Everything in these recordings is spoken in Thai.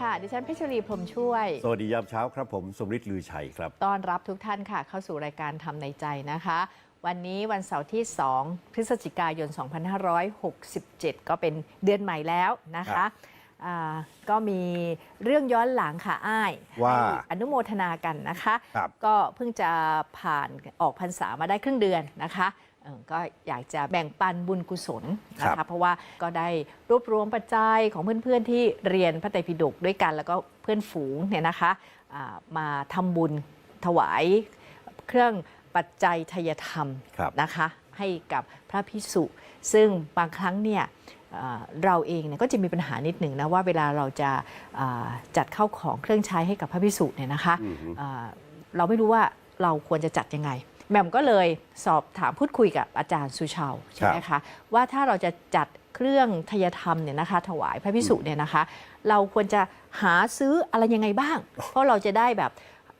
ดีค่ะ ดิฉันเพชรรีพรหมช่วย สวัสดียามเช้าครับผมสมฤทธิ์ลือชัยครับ ต้อนรับทุกท่านค่ะ เข้าสู่รายการทำในใจนะคะ วันนี้วันเสาร์ที่ 2 พฤศจิกายน 2567 ก็เป็นเดือนใหม่แล้วนะครัคะบอ่าก็มีเรื่องย้อนหลังค่ะอ้ายว่าให้อนุโมทนากันนะคะ ครับ ก็เพิ่งจะผ่านออกพรรษามาได้ครึ่งเดือนนะคะเอ่อ ก็อยากจะแบ่งปันบุญกุศลนะครัคะบ เพราะว่าก็ได้รวบรวมปัจจัยของเพื่อนๆที่เรียนพระไตรปิฎกด้วยกัน แล้วก็เพื่อนฝูงเนี่ยนะคะอ่ามาทำบุญถวายเครื่องปัจจัยทยธรรม ครับ นะคะให้กับพระพิสุ ซึ่งบางครั้งเนี่ยเอ่อเราเองเนี่ยก็จะมีปัญหานิดหนึ่งนะว่าเวลาเราจะอ่าจัดเข้าของเครื่องใช้ให้กับพระพิสุเนี่ยนะคะอือฮึอ่าเราไม่รู้ว่าเราควรจะจัดยังไง แหม่มก็เลยสอบถามพูดคุยกับอาจารย์สุชาวใช่ไหมคะว่าถ้าเราจะจัดเครื่องทยธรรมเนี่ยนะคะ ถวายพระพิสุเนี่ยนะคะ เราควรจะหาซื้ออะไรยังไงบ้าง เพราะเราจะได้แบบ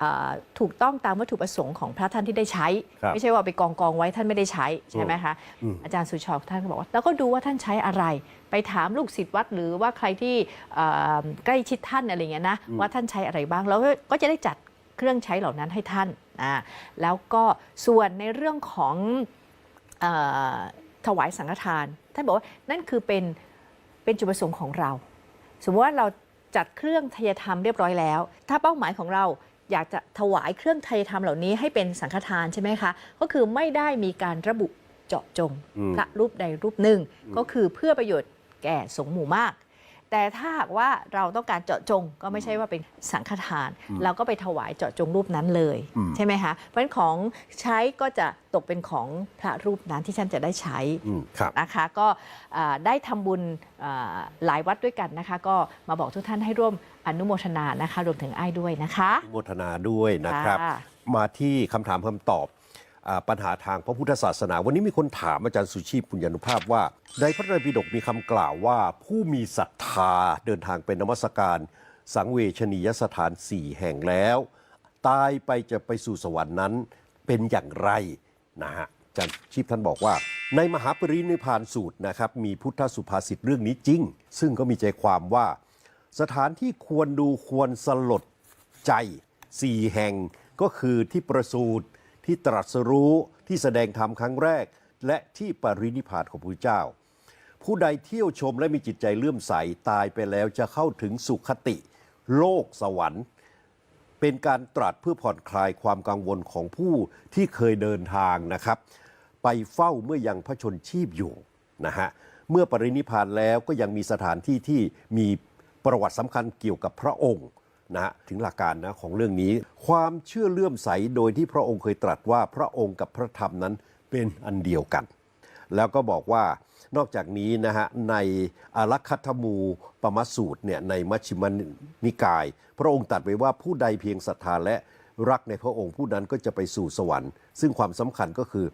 อ่าถูกต้องตามวัตถุประสงค์ของพระท่านที่ได้ใช้ครับไม่ใช่ว่าไปกองกองๆไว้ท่านไม่ได้ใช้ใช่ไหมคะอืมอาจารย์สุชาวท่านก็บอกว่าแล้วก็ดูว่าท่านใช้อะไร ไปถามลูกศิษย์วัดหรือว่าใครที่เอ่อใกล้ชิดท่านอะไรเงี้ยนะว่าท่านใช้อะไรบ้างแล้วก็จะได้จัดเครื่องใช้เหล่านั้นให้ท่าน อ่าแล้วก็ส่วนในเรื่องของเออถวายสังฆทานท่านบอกว่านั่นคือเป็นเป็นจุดประสงค์ของเรา สมมติว่าเราจัดเครื่องทยธรรมเรียบร้อยแล้ว ถ้าเป้าหมายของเราอยากจะถวายเครื่องทยธรรมเหล่านี้ให้เป็นสังฆทานใช่ไหมคะ ก็คือไม่ได้มีการระบุเจาะจงอืมพระรูปใดรูปหนึ่ง ก็คือเพื่อประโยชน์แก่สงฆ์หมู่มาก แต่ถ้าหากว่าเราต้องการเจาะจงก็ไม่ใช่ว่าเป็นสังฆทาน เราก็ไปถวายเจาะจงรูปนั้นเลยอืมใช่ไหมคะ เพราะฉะนั้นของใช้ก็จะตกเป็นของพระรูปนั้นที่ท่านจะได้ใช้อืมครับนะคะ ก็อ่าได้ทำบุญอ่าหลายวัดด้วยกันนะคะ ก็มาบอกทุกท่านให้ร่วมอนุโมทนานะคะรวมถึงไอ้ายด้วยนะคะอนุโมทนาด้วยนะครับค่ะมาที่คำถามคำตอบอาปัญหาทางพระพุทธศาสนา วันนี้มีคนถามอาจารย์สุชีพปุญญานุภาพว่า ในพระไตรปิฎกมีคำกล่าวว่าผู้มีศรัทธาเดินทางเป็นนมัสการ สังเวชนียสถานสี่แห่งแล้ว ตายไปจะไปสู่สวรรค์นั้นเป็นอย่างไรนะฮะอาจารย์ชีพท่านบอกว่า ในมหาปรินิพานสูตรนะครับมีพุทธสุภาษิตเรื่องนี้จริง ซึ่งก็มีใจความว่า สถานที่ควรดูควรสลดใจสี่แห่งก็คือที่ประสูติที่ตรัสรู้ที่แสดงธรรมครั้งแรก และที่ปรินิพานของพระเจ้า ผู้ใดเที่ยวชมและมีจิตใจเลื่อมใสตายไปแล้วจะเข้าถึงสุขติ โลกสวรรค์ เป็นการตรัสเพื่อผ่อนคลายความกังวลของผู้ที่เคยเดินทางนะครับ ไปเฝ้าเมื่อยังพระชนชีพอยู่นะฮะเมื่อปรินิพานแล้วก็ยังมีสถานที่ที่มีประวัติสำคัญเกี่ยวกับพระองค์นะฮะถึงหลักการนะของเรื่องนี้ ความเชื่อเลื่อมใสโดยที่พระองค์เคยตรัสว่าพระองค์กับพระธรรมนั้นเป็นอันเดียวกัน แล้วก็บอกว่า นอกจากนี้นะฮะในอารักคัตมูปมสูตรเนี่ยในมัชฌิมนิกาย พระองค์ตรัสไว้ว่าผู้ใดเพียงศรัทธาและรักในพระองค์ผู้นั้นก็จะไปสู่สวรรค์ ซึ่งความสำคัญก็คือ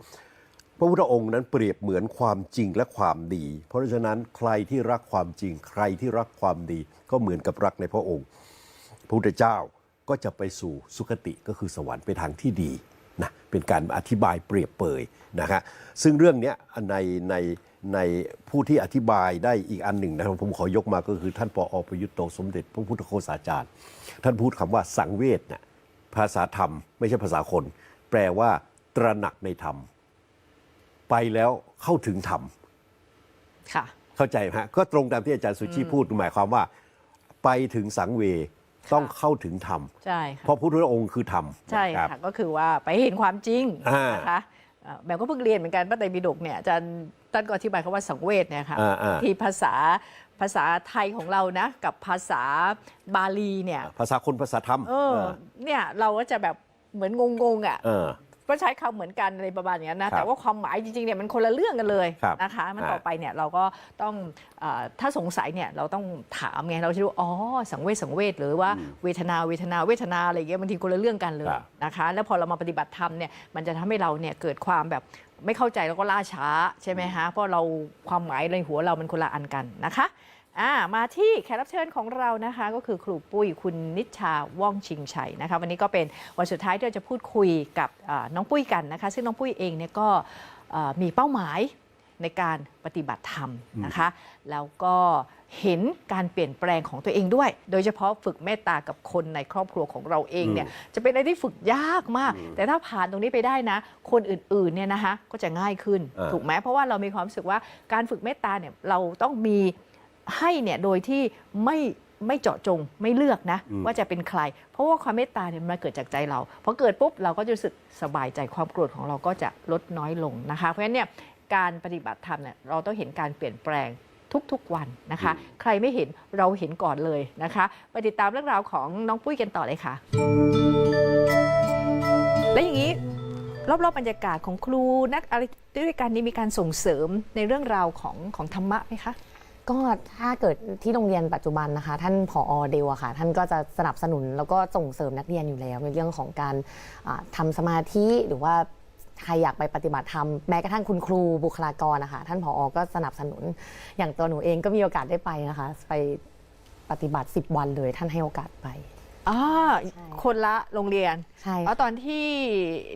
พระพุทธองค์นั้นเปรียบเหมือนความจริงและความดี เพราะฉะนั้นใครที่รักความจริง ใครที่รักความดีก็เหมือนกับรักในพระองค์ พระพุทธเจ้าก็จะไปสู่สุคติก็คือสวรรค์ไปทางที่ดีนะเป็นการอธิบายเปรียบเปยนะฮะซึ่งเรื่องนี้ในใน ในผู้ที่อธิบายได้อีกอันหนึ่งนะครับผมขอยกมาก็คือท่านปอประยุทธ์โตสมเด็จพระพุทธโฆษาจารย์ ท่านพูดคำว่าสังเวชเนี่ยภาษาธรรม ไม่ใช่ภาษาคน แปลว่า ตระหนักในธรรม ไปแล้วเข้าถึงธรรมค่ะเข้าใจไหมฮะก็ตรงตามที่อาจารย์สุชีพูดหมายความว่า ไปถึงสังเวต้องเข้าถึงธรรมใช่ค่ะเพราะพุทธองค์คือธรรมใช่รับค่ะก็คือว่าไปเห็นความจริงอ่านนะคะเอ่อแบบก็เพิ่งเรียนเหมือนกันพระไตรปิฎกเนี่ยอาจารย์ ท่านก็อธิบายคำว่าสังเวชเนี่ยค่ะอ่าอ่าที่ภาษาภาษาไทยของเรานะ กับภาษาบาลีเนี่ย ภาษาคนภาษาธรรม เออ เนี่ยเราก็จะแบบเหมือนงงๆอะเออ ก็ใช้คำเหมือนกันอะไรประมาณอย่างนั้นครันะบแต่ว่าความหมายจริงๆเนี่ยมันคนละเรื่องกันเลยครับนะคะ มันอ่าต่อไปเนี่ยเราก็ต้องเออถ้าสงสัยเนี่ยเราต้องถามไงเราจะรู้อ๋อสังเวชสังเวชหรือว่าเวทนาเวทนาเวทนาอะไรอย่างเงี้ยบางทีคนละเรื่องกันเลยครับ นะคะ แล้วพอเรามาปฏิบัติธรรมเนี่ยมันจะทำให้เราเนี่ยเกิดความแบบไม่เข้าใจแล้วก็ล่าช้าใช่ไหมฮะเพราะเราความหมายในหัวเรามันคนละอันกันนะคะ อ่ามาที่แขกรับเชิญของเรานะคะ ก็คือครูปุ้ยคุณนิชชาว่องชิงชัยนะคะ วันนี้ก็เป็นวันสุดท้ายที่เราจะพูดคุยกับอ่าน้องปุ้ยกันนะคะ ซึ่งน้องปุ้ยเองเนี่ยก็เอ่อมีเป้าหมายในการปฏิบัติธรรมนะคะ แล้วก็เห็นการเปลี่ยนแปลงของตัวเองด้วย โดยเฉพาะฝึกเมตตากับคนในครอบครัวของเราเองเนี่ยจะเป็นอะไรที่ฝึกยากมาก แต่ถ้าผ่านตรงนี้ไปได้นะ คนอื่นๆเนี่ยนะคะก็จะง่ายขึ้นอ่าถูกไหมเพราะว่าเรามีความรู้สึกว่าการฝึกเมตตาเนี่ยเราต้องมี ให้เนี่ยโดยที่ไม่ไม่เจาะจงไม่เลือกนะ ว่าจะเป็นใคร เพราะว่าความเมตตาเนี่ยมันเกิดจากใจเราพอเกิดปุ๊บเราก็จะรู้สึกสบายใจความโกรธของเราก็จะลดน้อยลงนะคะ เพราะฉะนั้นเนี่ยการปฏิบัติธรรมเนี่ยเราต้องเห็นการเปลี่ยนแปลงทุกๆวันนะคะ ใครไม่เห็นเราเห็นก่อนเลยนะคะไปติดตามเรื่องราวของน้องปุ้ยกันต่อเลยค่ะ และอย่างนี้รอบๆบรรยากาศของครูนักอะไรด้วยกันนี้มีการส่งเสริมในเรื่องราวของของธรรมะไหมคะ ก็ถ้าเกิดที่โรงเรียนปัจจุบันนะคะ ท่านผอเดวอะค่ะ ท่านก็จะสนับสนุนแล้วก็ส่งเสริมนักเรียนอยู่แล้วในเรื่องของการทำาสมาธิหรือว่าใครอยากไปปฏิบัติธรรมแม้กระทั่งคุณครูบุคลากรนะคะท่านผอก็สนับสนุน อย่างตัวหนูเองก็มีโอกาสได้ไปนะคะ ไปปฏิบัติ 10 วันเลยท่านให้โอกาสไป อ่าใช่คนละโรงเรียนใช่เพราะตอนที่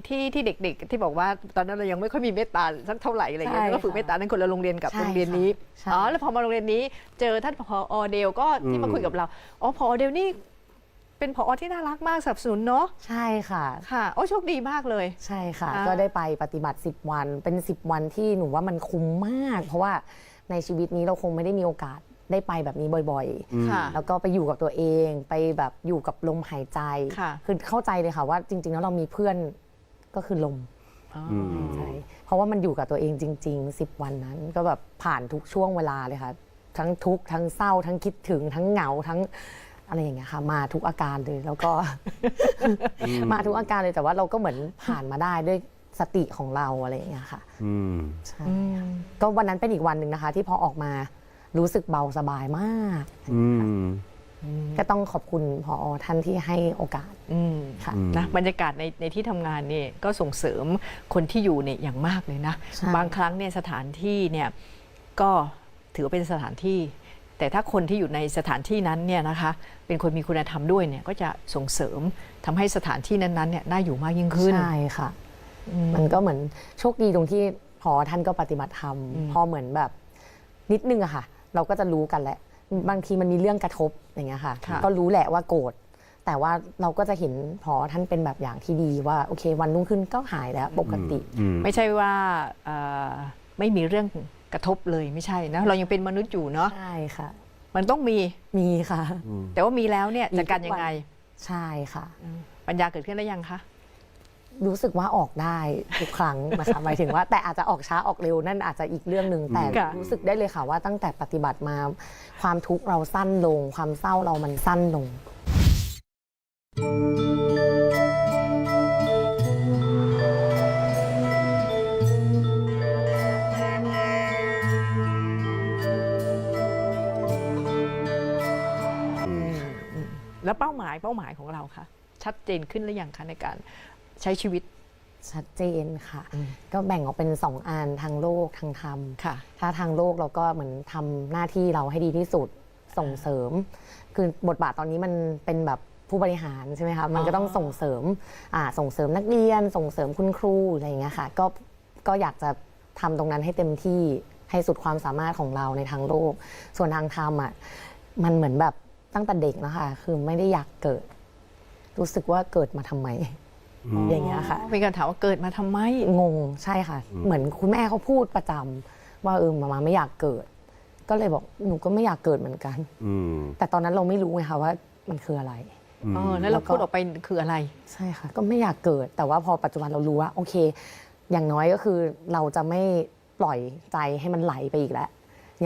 ที่ที่เด็กๆ ที่บอกว่าตอนนั้นเรายังไม่ค่อยมีเมตตาสักเท่าไหร่อะไรเงี้ยใช่ก็ฝึกค่ะเมตตานั้นคนละโรงเรียนกับใช่โรงเรียนนี้ค่ะใช่อ๋อแล้วพอมาโรงเรียนนี้ เจอท่านพอเดลก็ที่มาคุยกับเราอ๋อพอเดลนี่เป็นพอที่น่ารักมากสนับสนุนเนาะใช่ค่ะค่ะ โอ้โชคดีมากเลย ใช่ค่ะอ่าก็ได้ไปปฏิบัติ 10 วันเป็น 10 วันที่หนูว่ามันคุ้มมาก เพราะว่าในชีวิตนี้เราคงไม่ได้มีโอกาส ได้ไปแบบนี้บ่อยค่ะๆ แล้วก็ไปอยู่กับตัวเองไปแบบอยู่กับลมหายใจค่ะ อเข้าใจเลยค่ะว่าจริง ๆ แล้วเรามีเพื่อนก็คือลมอ๋อใช่เพราะว่ามันอยู่กับตัวเองจริง ๆ 10 วันนั้น ก็แบบผ่านทุกช่วงเวลาเลยค่ะ ทั้งทุกข์ทั้งเศร้า ทั้งคิดถึง ทั้งเหงาทั้งอะไรอย่างเงี้ยค่ะ มาทุกอาการเลยแล้วก็ มาทุกอาการเลยแต่ว่าเราก็เหมือนผ่านมาได้ด้วยสติของเราอะไรอย่างเงี้ยค่ะ อืม ใช่ อืม ก็วันนั้นเป็นอีกวันหนึ่งนะคะ ที่พอออกมา รู้สึกเบาสบายมาก อืม ก็ต้องขอบคุณพอท่านที่ให้โอกาส อืมค่ะนะบรรยากาศในในที่ทำงานเนี่ยก็ส่งเสริมคนที่อยู่เนี่ยอย่างมากเลยนะ ใช่ บางครั้งเนี่ยสถานที่เนี่ยก็ถือว่าเป็นสถานที่ แต่ถ้าคนที่อยู่ในสถานที่นั้นเนี่ยนะคะ เป็นคนมีคุณธรรมด้วยเนี่ยก็จะส่งเสริมทำให้สถานที่นั้นๆเนี่ยน่าอยู่มากยิ่งขึ้น ใช่ค่ะอืมมันก็เหมือนโชคดีตรงที่พอท่านก็ปฏิบัติธรรมอืมพอเหมือนแบบนิดนึงอะค่ะ เราก็จะรู้กันแหละ บางทีมันมีเรื่องกระทบอย่างเงี้ยค่ะค่ะ ก็รู้แหละว่าโกรธแต่ว่าเราก็จะเห็นพอท่านเป็นแบบอย่างที่ดีว่าโอเค วันรุ่งขึ้นก็หายแล้วปกติอืมไม่ใช่ว่าเอ่อไม่มีเรื่องกระทบเลยไม่ใช่นะเรายังเป็นมนุษย์อยู่เนาะใช่ค่ะ มันต้องมีมีค่ะ แต่ว่ามีแล้วเนี่ยมีจัดการทุกยังไงวันใช่ค่ะ ปัญญาเกิดขึ้นแล้วยังคะ รู้สึกว่าออกได้ทุกครั้งนะคะหมายถึงว่าแต่อาจจะออกช้าออกเร็วนั่นอาจจะอีกเรื่องหนึ่งแต่ค่ะรู้สึกได้เลยค่ะว่าตั้งแต่ปฏิบัติมา ความทุกข์เราสั้นลง ความเศร้าเรามันสั้นลง แล้วเป้าหมายเป้าหมายของเราคะชัดเจนขึ้นหรือยังคะในการ ใช้ชีวิต ชัดเจนค่ะอืมก็แบ่งออกเป็นสองอันทางโลกทางธรรมค่ะ ถ้าทางโลกเราก็เหมือนทำหน้าที่เราให้ดีที่สุดส่งเสริม คือบทบาทตอนนี้มันเป็นแบบผู้บริหารใช่ไหมคะมันก็ต้องส่งเสริมอ่าส่งเสริมนักเรียน ส่งเสริมคุณครูอะไรอย่างเงี้ยค่ะก็ก็อยากจะทำตรงนั้นให้เต็มที่ให้สุดความสามารถของเราในทางโลก ส่วนทางธรรมอะมันเหมือนแบบตั้งแต่เด็กนะคะคือไม่ได้อยากเกิด รู้สึกว่าเกิดมาทำไม อย่างเงี้ยค่ะมีการถามว่าเกิดมาทำไม งงใช่ค่ะ เหมือนคุณแม่เขาพูดประจำว่าเออมามาไม่อยากเกิด ก็เลยบอกหนูก็ไม่อยากเกิดเหมือนกัน อืม แต่ตอนนั้นเราไม่รู้ไงคะว่ามันคืออะไร เออแล้วเราแล้วก็พูดออกไปคืออะไร ใช่ค่ะ ก็ไม่อยากเกิด แต่ว่าพอปัจจุบันเรารู้ว่า โอเค อย่างน้อยก็คือเราจะไม่ปล่อยใจให้มันไหลไปอีกแล้ว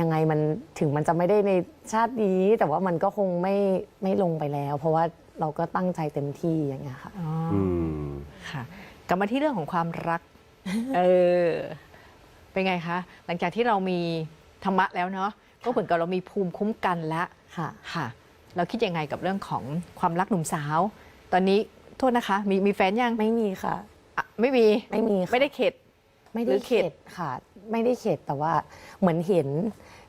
ยังไงมันถึงมันจะไม่ได้ในชาตินี้ แต่ว่ามันก็คงไม่ไม่ลงไปแล้ว เพราะว่า เราก็ตั้งใจเต็มที่อย่างเงี้ยค่ะ อ๋ออืม ค่ะกลับมาที่เรื่องของความรัก เออ เป็นไงคะ หลังจากที่เรามีธรรมะแล้วเนาะก็เหมือนกับเรามีภูมิคุ้มกันแล้วค่ะ ค่ะ เราคิดยังไงกับเรื่องของความรักหนุ่มสาว ตอนนี้โทษนะคะ มีมีแฟนยังไม่มีค่ะ อะไม่มี ไม่มีค่ะ ไม่ได้เข็ด ไม่หรืได้อเข็เข็ด ดค่ะ ไม่ได้เข็ดแต่ว่าเหมือนเห็น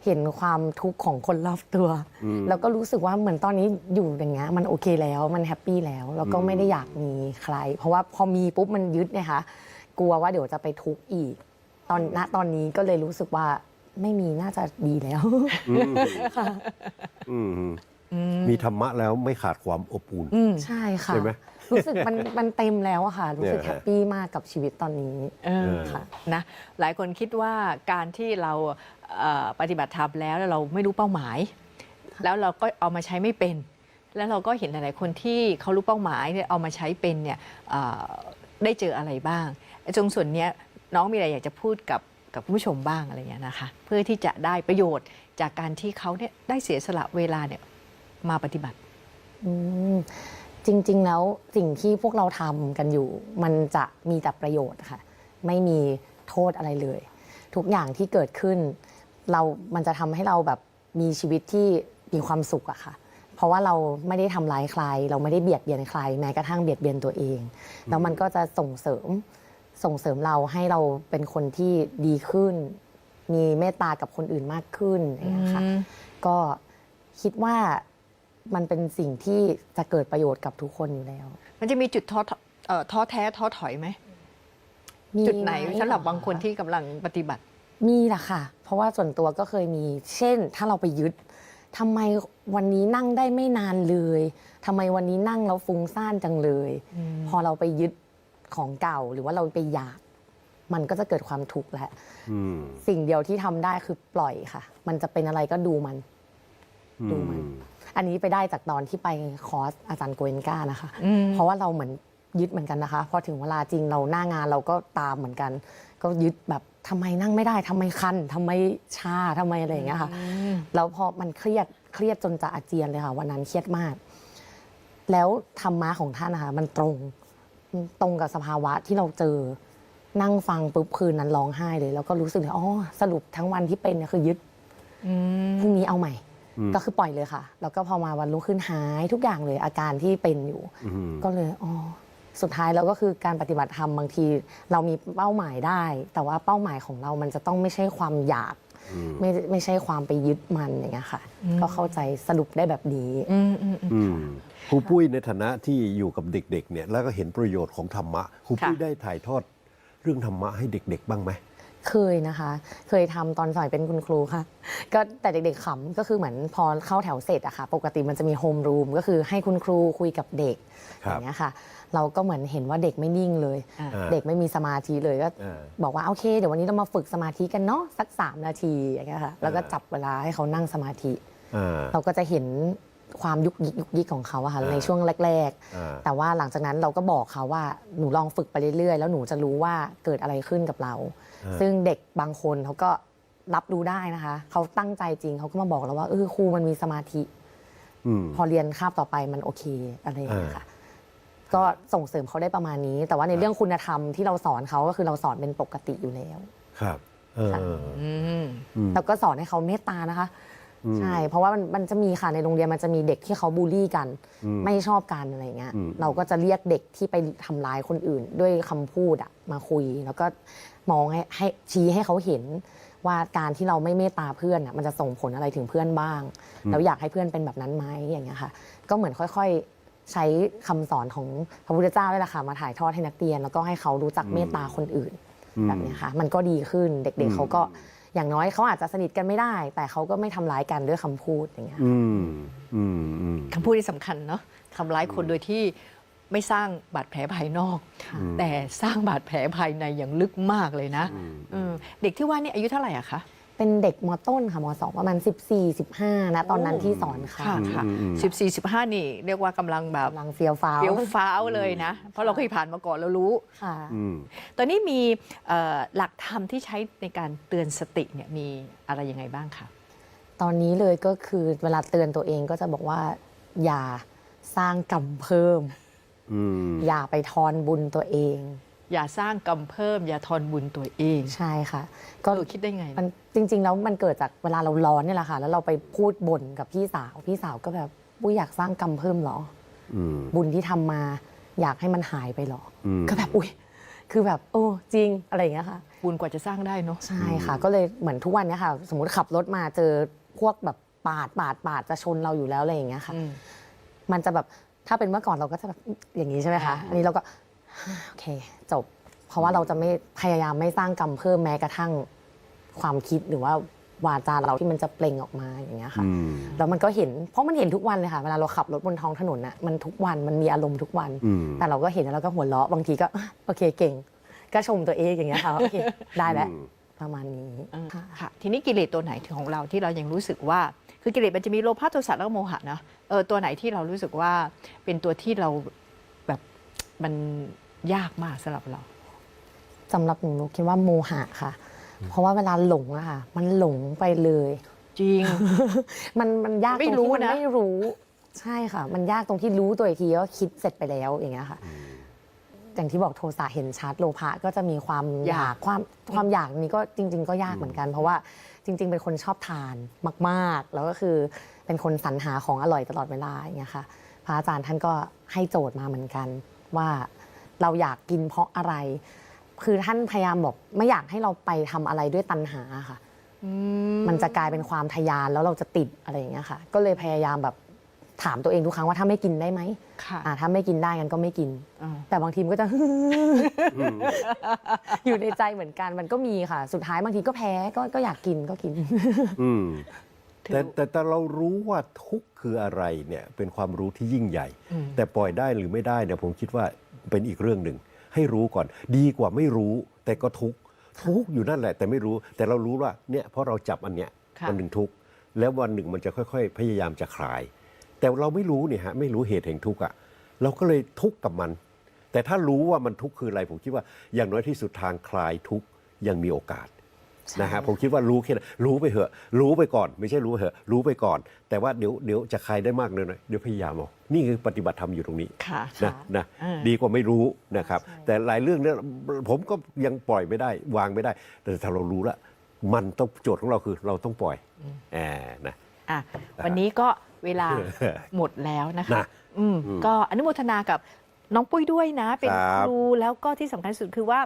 เห็นความทุกข์ของคนรอบตัวอืมแล้วก็รู้สึกว่าเหมือนตอนนี้อยู่อย่างเงี้ยมันโอเคแล้วมันแฮปปี้แล้วแล้วก็อืมไม่ได้อยากมีใคร เพราะว่าพอมีปุ๊บมันยึดเนี่ยค่ะกลัวว่าเดี๋ยวจะไปทุกข์อีก ตอนณตอนนี้ก็เลยรู้สึกว่าไม่มีน่าจะดีแล้ว อืมค่ะอืมมีธรรมะแล้วไม่ขาดความอบอุ่นอืมใช่ค่ะ ใช่ไหม รู้สึกมันมันเต็มแล้วอะค่ะ รู้สึกเนี่ยแฮปปี้มากกับชีวิตตอนนี้เออค่ะนะหลายคนคิดว่าการที่เราเอ่อปฏิบัติธรรมแล้วแล้วเราไม่รู้เป้าหมาย แล้วเราก็เอามาใช้ไม่เป็น แล้วเราก็เห็นหลาย ๆ คนที่เขารู้เป้าหมายเนี่ยเอามาใช้เป็นเนี่ยเอ่อได้เจออะไรบ้างไอ้ตรงส่วนเนี้ยน้องมีอะไรอยากจะพูดกับกับคุณผู้ชมบ้างอะไรอย่างเงี้ยนะคะ เพื่อที่จะได้ประโยชน์จากการที่เขาเนี่ยได้เสียสละเวลาเนี่ยมาปฏิบัติ อืม จริง ๆ แล้วสิ่งที่พวกเราทำกันอยู่ มันจะมีแต่ประโยชน์ค่ะ ไม่มีโทษอะไรเลย ทุกอย่างที่เกิดขึ้น เรา มันจะทำให้เราแบบมีชีวิตที่มีความสุขอะค่ะ เพราะว่าเราไม่ได้ทำร้ายใคร เราไม่ได้เบียดเบียนใคร แม้กระทั่งเบียดเบียนตัวเอง แล้วมันก็จะส่งเสริมส่งเสริมเราให้เราเป็นคนที่ดีขึ้น มีเมตตากับคนอื่นมากขึ้นอย่างเงี้ยค่ะอืมก็คิดว่า มันเป็นสิ่งที่จะเกิดประโยชน์กับทุกคนอยู่แล้ว มันจะมีจุดท้อเอ่อท้อแท้ท้อถอยไหมมีจุดไหนมสำหรับเอบางคนที่กำลังปฏิบัติ มีแหละค่ะ เพราะว่าส่วนตัวก็เคยมี เช่น ถ้าเราไปยึดทำไมวันนี้นั่งได้ไม่นานเลยทำไมวันนี้นั่งแล้วฟุ้งซ่านจังเลยพอเราไปยึดของเก่าหรือว่าเราไปอยาก มันก็จะเกิดความทุกข์แหละ อืมสิ่งเดียวที่ทำได้คือปล่อยค่ะ มันจะเป็นอะไรก็ดูมัน ดูมันอั นนี้ไปได้จากตอนที่ไปคอร์สอาจารย์โกเอนกานะคะอืมเพราะว่าเราเหมือนยึดเหมือนกันนะคะ พอถึงเวลาจริงเราหน้างานเราก็ตามเหมือนกัน ก็ยึดแบบทำไมนั่งไม่ได้ทำไมคันทำไมชาทำไมอะไรอย่างเงี้ยค่ะแล้วพอมันเครียดเครียดจนจะอาเจียนเลยค่ะวันนั้นเครียดมาก แล้วธรรมะของท่านนะคะมันตรงมันตรงกับสภาวะที่เราเจอนั่งฟังปุ๊บคืนนั้นร้องไห้เลย แล้วก็รู้สึกเลยอ๋อสรุปทั้งวันที่เป็นเนี่ยคือยึดอืมพรุ่งนี้เอาใหม่อืม ก็คือปล่อยเลยค่ะ แล้วก็พอมาวันรุ่งขึ้นหายทุกอย่างเลยอาการที่เป็นอยู่อืมก็เลยอ๋อสุดท้ายแล้วก็คือการปฏิบัติธรรมบางที เรามีเป้าหมายได้ แต่ว่าเป้าหมายของเรามันจะต้องไม่ใช่ความอยากอืมไม่ไม่ใช่ความไปยึดมันอย่างเงี้ยค่ะอืมก็เข้าใจสรุปได้แบบนี้อืมอืมอืมอืมครูปุ้ยในฐานะที่อยู่กับเด็กๆเนี่ยแล้วก็เห็นประโยชน์ของธรรมะครูปุ้ยค่ะได้ถ่ายทอดเรื่องธรรมะให้เด็ก ๆ บ้างไหม เคยนะคะ เคยทำตอนสมัยเป็นคุณครูค่ะ ก็แต่เด็กๆขำก็คือเหมือนพอเข้าแถวเสร็จอะค่ะ ปกติมันจะมีโฮมรูมก็คือให้คุณครูคุยกับเด็กครัอบย่างเงี้ยค่ะ เราก็เหมือนเห็นว่าเด็กไม่นิ่งเลยอ่าอ่าเด็กไม่มีสมาธิเลยก็อ่าบอกว่าโอเค เดี๋ยววันนี้เรามาฝึกสมาธิกันเนาะสักสามนาทีอย่างเงี้ยค่ะแล้วก็อ่าจับเวลาให้เขานั่งสมาธิอ่าเราก็จะเห็นความยุกยิกยุกยิกของเขาอะค่ะอ่าในช่วงแรกอ่าๆแต่ว่าหลังจากนั้นเราก็บอกเขาว่าหนูลองฝึกไปเรื่อยๆ แล้วหนูจะรู้ว่าเกิดอะไรขึ้นกับเราอ่า ซึ่งเด็กบางคนเขาก็รับรู้ได้นะคะ เขาตั้งใจจริงเขาก็มาบอกเราว่าเออครูมันมีสมาธิอืมพอเรียนคาบต่อไปมันโอเคอะไรอย่างเงี้ยอ่าค่ะ ก็ส่งเสริมเขาได้ประมาณนี้ แต่ว่าในเรื่องคุณธรรมที่เราสอนเขาก็คือเราสอนเป็นปกติอยู่แล้ว ครับ เออค่ะอืมอืมแล้วก็สอนให้เขาเมตตานะคะอืม ใช่ เพราะว่ามันมันจะมีค่ะในโรงเรียนมันจะมีเด็กที่เขาบูลลี่กันอืมไม่ชอบกันอะไรเงี้ยอืมเราก็จะเรียกเด็กที่ไปทำร้ายคนอื่น ด้วยคำพูดอะมาคุย แล้วก็มองให้ให้ชี้ให้เขาเห็นว่าการที่เราไม่เมตตาเพื่อนอะมันจะส่งผลอะไรถึงเพื่อนบ้างแล้วอยากให้เพื่อนเป็นแบบนั้นไหมอย่างเงี้ยค่ะ ก็เหมือนค่อยๆ ใช้คำสอนของพระพุทธเจ้าด้วยแหละค่ะมาถ่ายทอดให้นักเรียน แล้วก็ให้เขารู้จักเมตตาคนอื่นอืมแบบเนี้ยค่ะ มันก็ดีขึ้นเด็กๆเขาก็ อย่างน้อยเขาอาจจะสนิทกันไม่ได้ แต่เขาก็ไม่ทำร้ายกันด้วยคำพูดอย่างเงี้ย อืมอืมอืม คำพูดที่สำคัญเนาะทำร้ายคนโดยที่ไม่สร้างบาดแผลภายนอก แต่สร้างบาดแผลภายในอย่างลึกมากเลยนะเออเด็กที่ว่านี่อายุเท่าไหร่อะคะ เป็นเด็กมต้นค่ะมสองประมาณ 14 15 นะ ตอนนั้นที่สอนค่ะค่ะค่ะอืมอืม สิบสี่สิบห้านี่ เรียกว่ากำลังแบบกำลังเฟี้ยวฟ้าวเฟี้ยวฟ้าวเลยนะ เพราะเราเคยผ่านมาก่อนเรารู้ ค่ะ อืม ตอนนี้มีเอ่อหลักธรรมที่ใช้ในการเตือนสติเนี่ยมีอะไรยังไงบ้างคะ ตอนนี้เลยก็คือเวลาเตือนตัวเองก็จะบอกว่า อย่าสร้างกรรมเพิ่ม อืม อย่าไปทอนบุญตัวเอง อย่าสร้างกรรมเพิ่ม อย่าทอนบุญตัวเองใช่ค่ะ ก็ก็คิดได้ไงมันจริง ๆ แล้วมันเกิดจากเวลาเราร้อนเนี่ยแหละค่ะ แล้วเราไปพูดบ่นกับพี่สาว พี่สาวก็แบบปุ้ยอยากสร้างกรรมเพิ่มเหรออืมบุญที่ทำมาอยากให้มันหายไปเหรออมก็แบบอุ้ยคือแบบโอ้จริงอะไรอย่างเงี้ยค่ะ บุญกว่าจะสร้างได้เนาะใช่ค่ะ ก็เลยเหมือนทุกวันเนี้ยค่ะ สมมติขับรถมาเจอพวกแบบปาดปาดปาดจะชนเราอยู่แล้วอะไรอย่างเงี้ยค่ะอืมมันจะแบบถ้าเป็นเมื่อก่อนเราก็จะแบบอย่างนี้ใช่ไหมคะอ่าอันนี้เราก็ โอเค จบพราะว่าเราจะไม่พยายามไม่สร้างกรรมเพิ่มแม้กระทั่งความคิดหรือว่าวาจาเราที่มันจะเปล่งออกมาอย่างเงี้ยค่ะ อืมแล้วมันก็เห็น เพราะมันเห็นทุกวันเลยค่ะ เวลาเราขับรถบนท้องถนนน่ะ มันทุกวัน มันมีอารมณ์ทุกวัน อืม แต่เราก็เห็นแล้วเราก็หัวเราะ บางทีก็โอเคเก่ง ก็ชมตัวเองอย่างเงี้ยค่ะ โอเค ได้แล้วอืมประมาณนี้ค่ะ ค่ะทีนี้กิเลสตัวไหนของเราที่เรายังรู้สึกว่า คือกิเลสมันจะมีโลภะโทสะแล้วก็โมหะนะเออตัวไหนที่เรารู้สึกว่าเป็นตัวที่เราแบบมัน ยากมากสำหรับเรา สำหรับหนูหนูคิดว่าโมหะค่ะ เพราะว่าเวลาหลงอะค่ะ มันหลงไปเลย จริง มันมันยากไม่ตรงรู้ที่มันนะ ไม่รู้ ใช่ค่ะ มันยากตรงที่รู้ตัวอีกทีก็คิดเสร็จไปแล้วอย่างเงี้ยค่ะ อย่างที่บอกโทสะเห็นชัดโลภะก็จะมีความอยากความความอยากนี้ก็จริง ๆ ก็ยากเหมือนกัน เพราะว่าจริง ๆ เป็นคนชอบทานมาก ๆ แล้วก็คือเป็นคนสรรหาของอร่อยตลอดเวลาอย่างเงี้ยค่ะพระอาจารย์ท่านก็ให้โจทย์มาเหมือนกัน ว่า เราอยากกินเพราะอะไร คือท่านพยายามบอกไม่อยากให้เราไปทำอะไรด้วยตัณหาค่ะ มันจะกลายเป็นความทยานแล้วเราจะติดอะไรอย่างเงี้ยค่ะ ก็เลยพยายามแบบถามตัวเองทุกครั้งว่าถ้าไม่กินได้ไหมค่ะ อ่าถ้าไม่กินได้งั้นก็ไม่กิน อ่า แต่บางทีมันก็จะ อยู่ในใจเหมือนกันมันก็มีค่ะ สุดท้ายบางทีก็แพ้ก็ก็อยากกินก็กิน อืมถือ แต่แต่แต่เรารู้ว่าทุกข์คืออะไรเนี่ยเป็นความรู้ที่ยิ่งใหญ่อืมแต่ปล่อยได้หรือไม่ได้เนี่ยผมคิดว่า เป็นอีกเรื่องหนึ่ง ให้รู้ก่อน ดีกว่าไม่รู้ แต่ก็ทุกข์ทุกข์อยู่นั่นแหละ แต่ไม่รู้ แต่เรารู้ว่าเนี่ยเพราะเราจับอันเนี้ยค่ะวันหนึ่งทุกข์แล้ววันหนึ่งมันจะค่อย ๆ พยายามจะคลาย แต่เราไม่รู้เนี่ยฮะไม่รู้เหตุแห่งทุกข์อะเราก็เลยทุกข์กับมัน แต่ถ้ารู้ว่ามันทุกข์คืออะไรผมคิดว่าอย่างน้อยที่สุดทางคลายทุกข์ยังมีโอกาส นะฮะผมคิดว่ารู้แค่นั้นรู้ไปเถอะ รู้ไปก่อน ไม่ใช่รู้ไปเถอะรู้ไปก่อน แต่ว่าเดี๋ยวเดี๋ยวจะคลายได้มากเลยนะเดี๋ยวพยายามเอานี่คือปฏิบัติธรรมอยู่ตรงนี้ค่ะนะนะอ่าดีกว่าไม่รู้นะครับใช่แต่หลายเรื่องเนี่ยผมก็ยังปล่อยไม่ได้ วางไม่ได้ แต่ถ้าเรารู้ละมันต้องโจทย์ของเราคือเราต้องปล่อยแอบนะอะวันนี้ก็เวลาหมดแล้วนะคะนะอืมอืมก็อนุโมทนากับน้องปุ้ยด้วยนะ เป็นครับครูแล้วก็ที่สำคัญที่สุดคือว่า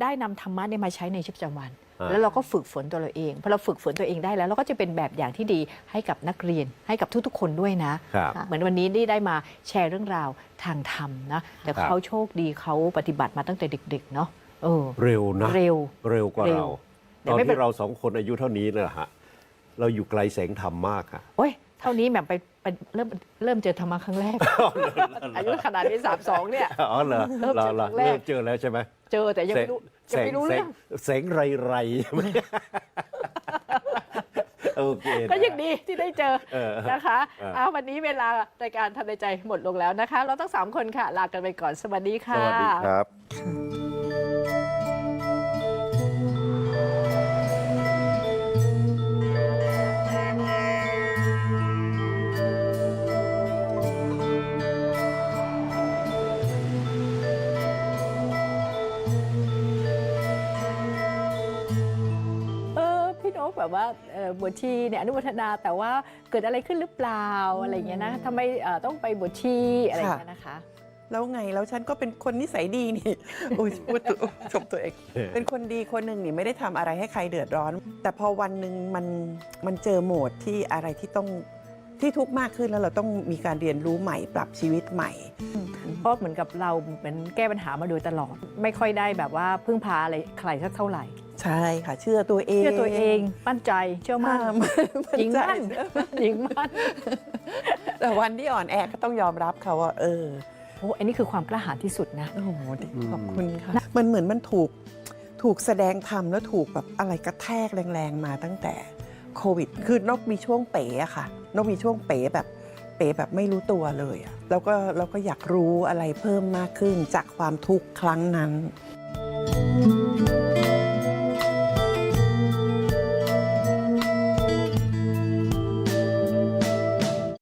ได้นำธรรมะเนี่ยมาใช้ในชีวิตประจำวันอ่า แล้วเราก็ฝึกฝนตัวเราเองพอเราฝึกฝนตัวเองได้แล้วเราก็จะเป็นแบบอย่างที่ดีให้กับนักเรียนให้กับทุกๆ คนด้วยนะครับค่ะเหมือนวันนี้ได้ได้มาแชร์เรื่องราวทางธรรมนะแต่ครับเขาโชคดีเขาปฏิบัติมาตั้งแต่เด็กๆเนาะเออเร็วนะเร็วเร็วกว่าเร็เราวตแต่อนไม่เป็นที่เราสองคนอายุเท่านี้นะฮะเราอยู่ไกลแสงธรรมมากอะโอ้ยเท่านี้แบบไปไปเริ่มเริ่มเจอธรรมะครั้งแรกอายุขนาดนี้สามสองเนี่ยอ๋อเหรอเริ่มเจอเราครั้งแรกเริ่มเจอแล้วใช่ไหมเจอแต่ยังไม่รู้ ยังไม่รู้แสเรื่อง แสงไรไรใช่ไหมโอเคนะก็ยังดีที่ได้เจอเออนะคะเออเอาวันนี้เวลารายการทำในใจหมดลงแล้วนะคะ เราทั้งสามคนค่ะ ลากันไปก่อนสวัสดีสค่ะวัสดีครับ แบบว่าเอ่อบวชชีเนี่ยอนุโมทนาแต่ว่าเกิดอะไรขึ้นหรือเปล่าอะไรอย่างเงี้ยนะทำไมเอ่อต้องไปบวชชีอะไรอย่างเงี้ยนะคะแล้วไงแล้วฉันก็เป็นคนนิสัยดีนี่อุ้ยพูดตัวชมตัวเอง เป็นคนดีคนหนึ่งนี่ไม่ได้ทำอะไรให้ใครเดือดร้อน แต่พอวันหนึ่งมันมันเจอโหมดที่อะไรที่ต้องที่ทุกข์มากขึ้นแล้วเราต้องมีการเรียนรู้ใหม่ปรับชีวิตใหม่เพราะเหมือนกับเราเหมือนแก้ปัญหามาโดยตลอด ไม่ค่อยได้แบบว่าพึ่งพาอะไรใครสักเท่าไหร่ ใช่ค่ะ เชื่อตัวเองเชื่อตัวเองมั่นใจเชื่อมั่นอ่าหญิงมั่นใจหญิงมั่นแต่วันที่อ่อนแอก็ต้องยอมรับค่ะว่า เออโอ้อันนี้คือความกล้าหาญที่สุดนะโอ้โหขอบคุณค่ะมันเหมือนมันถูกถูกแสดงธรรมแล้วถูกแบบอะไรกระแทกแรงๆมาตั้งแต่โควิด คือนกมีช่วงเป๋อะค่ะนกมีช่วงเป๋แบบเป๋แบบไม่รู้ตัวเลยอะแล้วก็เราก็อยากรู้อะไรเพิ่มมากขึ้นจากความทุกข์ครั้งนั้นอ